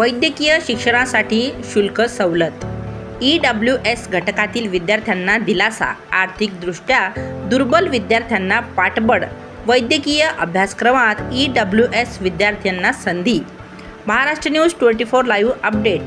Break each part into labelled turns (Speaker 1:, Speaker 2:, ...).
Speaker 1: वैद्यकीय शिक्षणासाठी शुल्क सवलत. ई डब्ल्यू एस घटकातील विद्यार्थ्यांना दिलासा. आर्थिकदृष्ट्या दुर्बल विद्यार्थ्यांना पाठबळ. वैद्यकीय अभ्यासक्रमात ई डब्ल्यू एस विद्यार्थ्यांना संधी. Maharashtra news twenty four live update.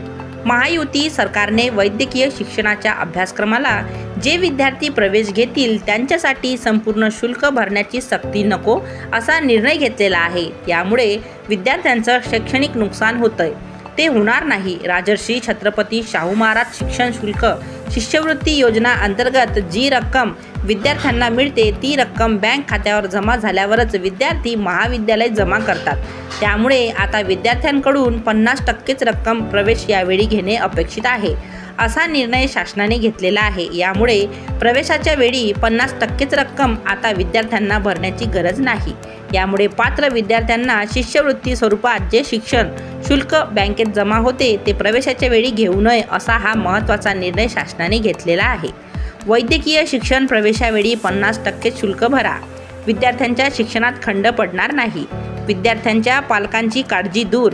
Speaker 1: Mahayuti सरकारने वैद्यकीय शिक्षणाच्या अभ्यासक्रमाला जे विद्यार्थी प्रवेश घेतील त्यांच्यासाठी संपूर्ण शुल्क भरण्याची सक्ती नको असा निर्णय घेतलेला आहे. यामुळे विद्यार्थ्यांचं शैक्षणिक नुकसान होतंय. ते होणार नाही. राजर्षी छत्रपती शाहू महाराज शिक्षण शुल्क शिष्यवृत्ती योजना अंतर्गत जी रक्कम विद्यार्थ्यांना मिळते ती रक्कम बँक खात्यावर जमा झाल्यावरच विद्यार्थी महाविद्यालय जमा करतात. त्यामुळे आता विद्यार्थ्यांकडून पन्नास टक्केच रक्कम प्रवेश यावेळी घेणे अपेक्षित आहे. असा निर्णय शासनाने घेतलेला आहे. यामुळे प्रवेशाच्या वेळी पन्नास टक्केच रक्कम आता विद्यार्थ्यांना भरण्याची गरज नाही. यामुळे पात्र विद्यार्थ्यांना शिष्यवृत्ती स्वरूपात जे शिक्षण शुल्क बँकेत जमा होते ते प्रवेशाच्या वेळी घेऊ नये असा हा महत्त्वाचा निर्णय शासनाने घेतलेला आहे. वैद्यकीय शिक्षण प्रवेशावेळी पन्नास टक्के शुल्क भरा. विद्यार्थ्यांच्या शिक्षणात खंड पडणार नाही. विद्यार्थ्यांच्या पालकांची काळजी दूर.